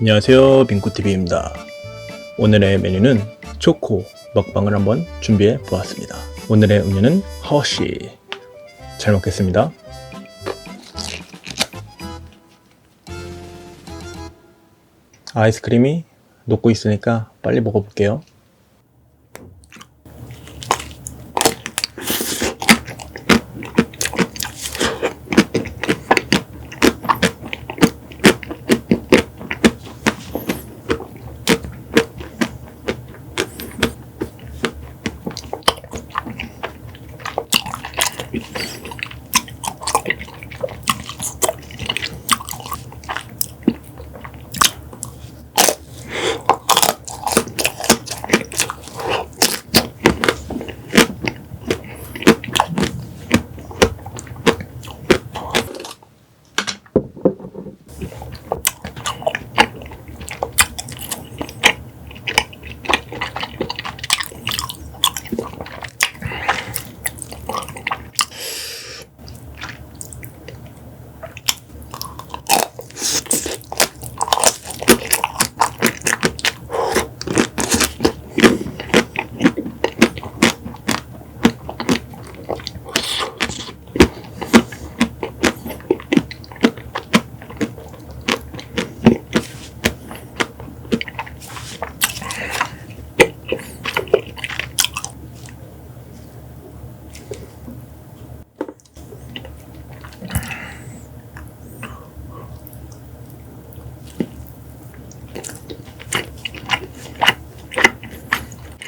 안녕하세요 빙구TV입니다. 오늘의 메뉴는 초코 먹방을 한번 준비해 보았습니다. 오늘의 음료는 허쉬. 잘 먹겠습니다. 아이스크림이 녹고 있으니까 빨리 먹어볼게요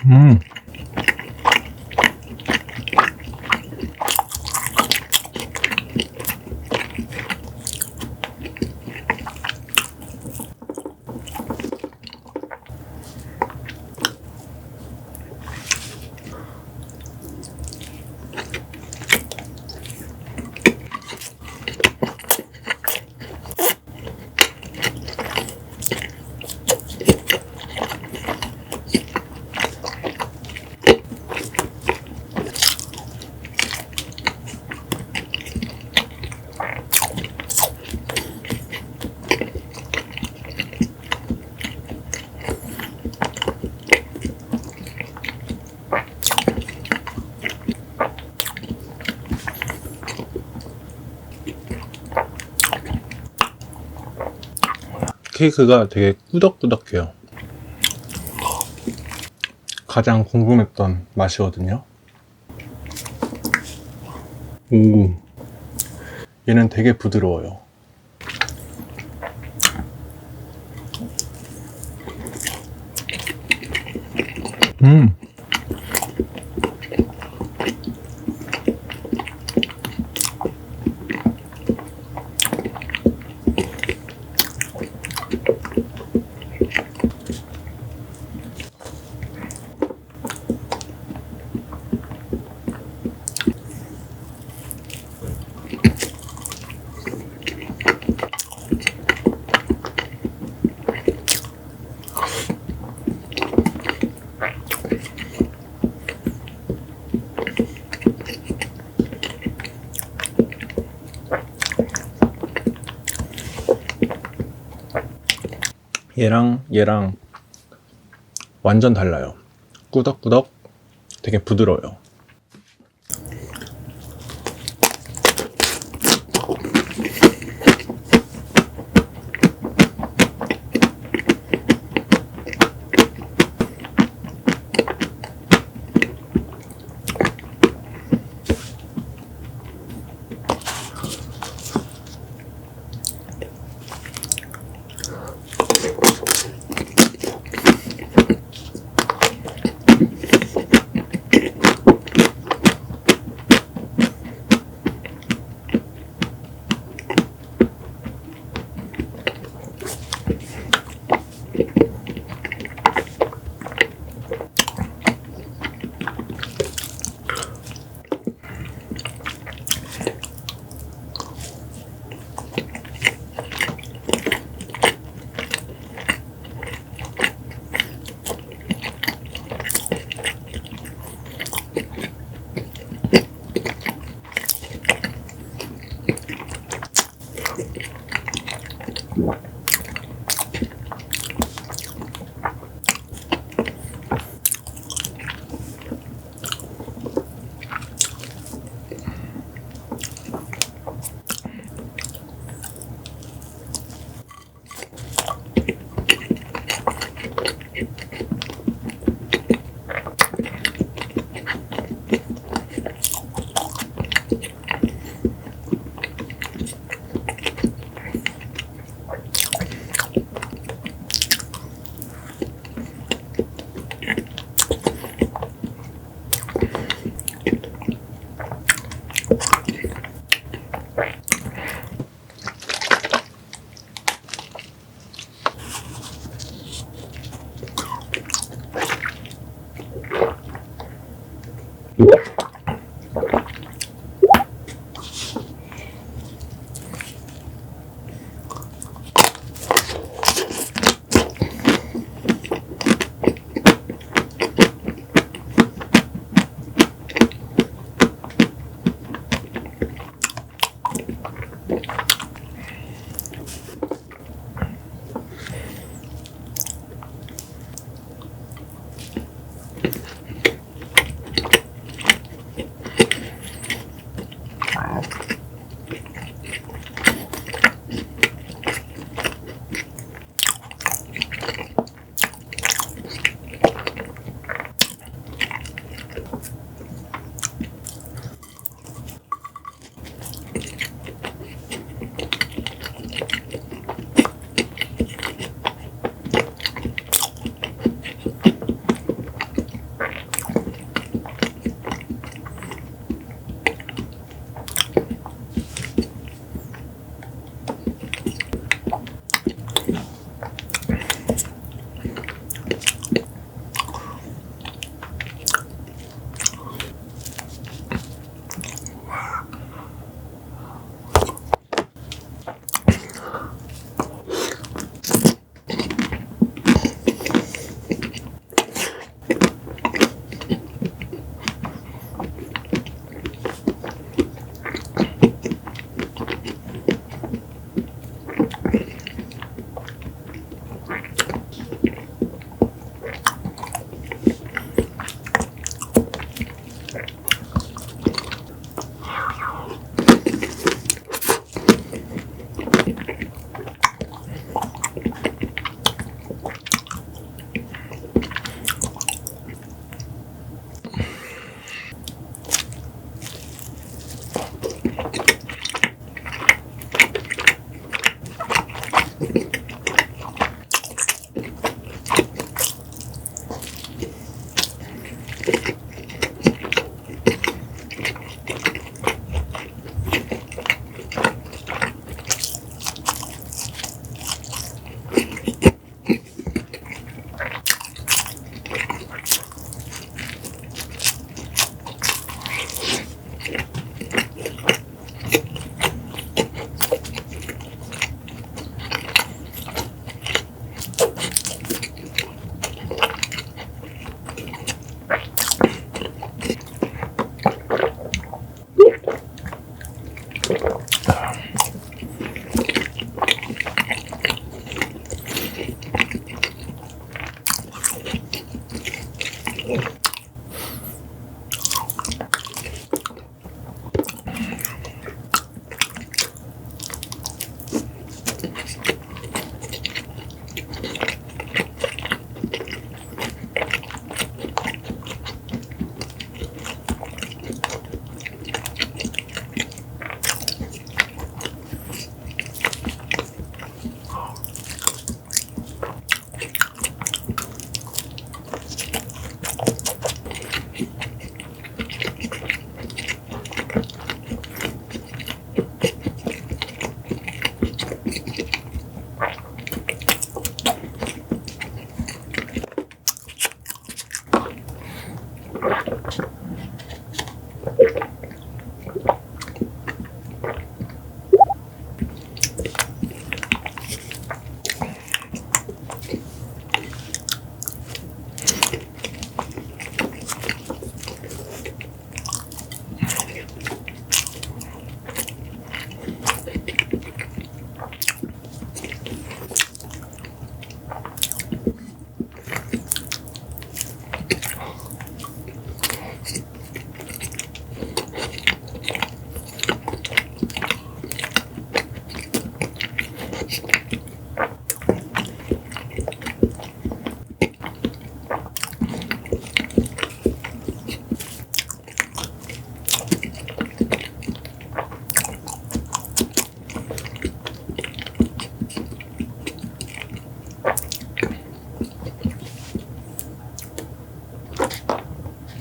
음 케이크가 되게 꾸덕꾸덕해요. 가장 궁금했던 맛이거든요. 오, 얘는 되게 부드러워요. 음, 얘랑 얘랑 완전 달라요. 꾸덕꾸덕 되게 부드러워요. Yeah.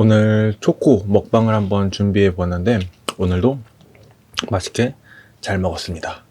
오늘 초코 먹방을 한번 준비해 보았는데 오늘도 맛있게 잘 먹었습니다.